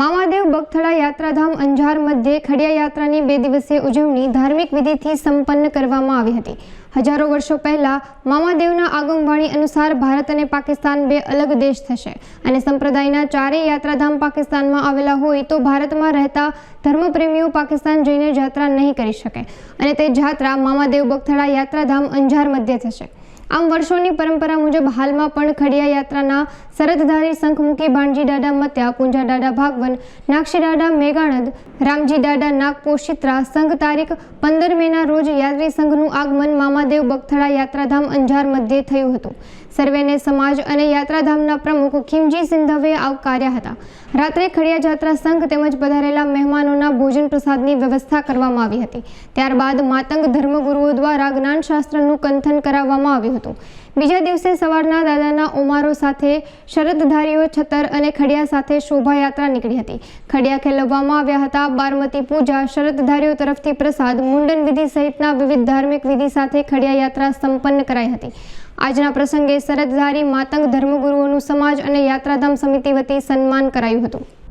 મામાદેવ બગથળા યાત્રાધામ અંજાર મધ્યે ખડિયા યાત્રાની બે દિવસીય ઉજવણી ધાર્મિક વિધિથી સંપન્ન કરવામાં આવી હતી. હજારો વર્ષો પહેલા મામાદેવના આગમવાણી અનુસાર ભારત અને પાકિસ્તાન બે અલગ દેશ થશે અને સંપ્રદાયના ચારેય યાત્રાધામ પાકિસ્તાનમાં આવેલા હોય તો ભારતમાં રહેતા ધર્મપ્રેમીઓ પાકિસ્તાન જઈને યાત્રા નહીં કરી શકે અને તે જાત્રા મામાદેવ બગથળા યાત્રાધામ અંજાર મધ્યે થશે. આમ વર્ષોની પરંપરા મુજબ હાલમાં પણ ખડિયા યાત્રાના સરદધારી શંખમુખી ભાણજી દાદા મત્યા, પૂંજા દાદા ભાગવન નાક્ષી દાદા મેઘાણદ, રામજી દાદા નાગપોશિત્રા, સંઘ તારીખ પંદર મેના રોજ યાત્રી સંઘનું આગમન મામાદેવ બગથળા યાત્રાધામ અંજાર મધ્યે થયું હતું. સર્વેને સમાજ અને યાત્રાધામના પ્રમુખ ખીમજી સિંધવે આવકાર્યા હતા. રાત્રે ખડિયા જાત્રા સંઘ તેમજ પધારેલા મહેમાનોના ભોજન પ્રસાદની વ્યવસ્થા કરવામાં આવી હતી. ત્યારબાદ માતંગ ધર્મગુરુઓ દ્વારા જ્ઞાનશાસ્ત્રનું કંથન કરાવવામાં આવ્યું હતું. બીજા દિવસે સવારના દાદાના ઉમારો સાથે શરદધારીઓ છતર અને ખડિયા સાથે શોભાયાત્રા નીકળી હતી. ખડિયા ખેલવવામાં આવ્યા હતા. બારમતી પૂજા શરદધારીઓ તરફથી પ્રસાદ, મુંડન વિધિ સહિતના વિવિધ ધાર્મિક વિધિ સાથે ખડિયા યાત્રા સંપન્ન કરાઈ હતી. આજના પ્રસંગે શરદધારી માતંગ ધર્મગુરુઓનું સમાજ અને યાત્રાધામ સમિતિ વતી સન્માન કરાયું હતું.